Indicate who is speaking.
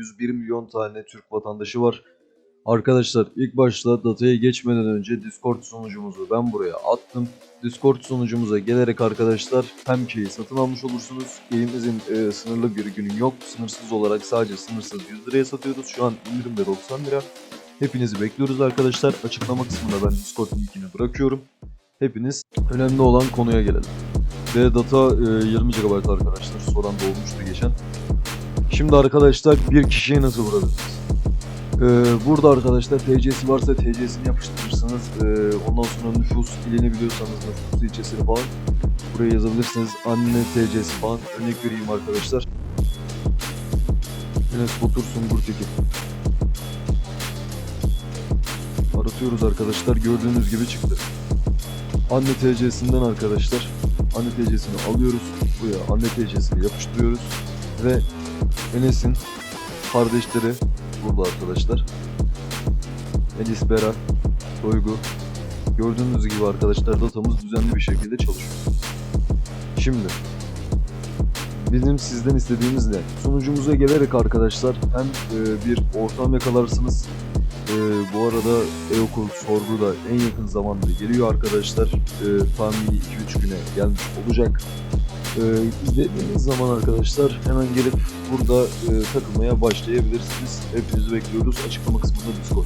Speaker 1: 101 milyon tane Türk vatandaşı var. Arkadaşlar ilk başta dataya geçmeden önce Discord sunucumuzu ben buraya attım. Discord sunucumuza gelerek arkadaşlar hem key'i satın almış olursunuz. Key'imizin e, sınırlı bir günü yok. Sınırsız olarak sadece sınırsız 100 liraya satıyoruz. Şu an indirimde 90 lira. Hepinizi bekliyoruz arkadaşlar. Açıklama kısmına ben Discord linkini bırakıyorum. Hepiniz önemli olan konuya gelelim. Ve data e, 20 GB arkadaşlar. Soran da olmuştu geçen. Şimdi arkadaşlar bir kişiye nasıl vurabiliriz? Ee, burada arkadaşlar TC'si varsa TC'sini yapıştırırsınız. Ee, ondan sonra nüfus ilini biliyorsanız nüfus ilçesini falan buraya yazabilirsiniz. Anne TC'si falan örnek vereyim arkadaşlar. Enes Batur Sungur Tekin. Aratıyoruz arkadaşlar. Gördüğünüz gibi çıktı. Anne TC'sinden arkadaşlar. Anne TC'sini alıyoruz. Buraya anne TC'sini yapıştırıyoruz. Ve Enes'in kardeşleri burada arkadaşlar. Enis Bera, Soygu. Gördüğünüz gibi arkadaşlar datamız düzenli bir şekilde çalışıyor. Şimdi bizim sizden istediğimiz ne? Sunucumuza gelerek arkadaşlar hem e, bir ortam yakalarsınız. E, bu arada e-okul sorgu da en yakın zamanda geliyor arkadaşlar. E, tahmini 2-3 güne gelmiş olacak. E, izlediğiniz zaman arkadaşlar hemen gelip burada e, takılmaya başlayabilirsiniz. Hepinizi bekliyoruz. Açıklama kısmında Discord.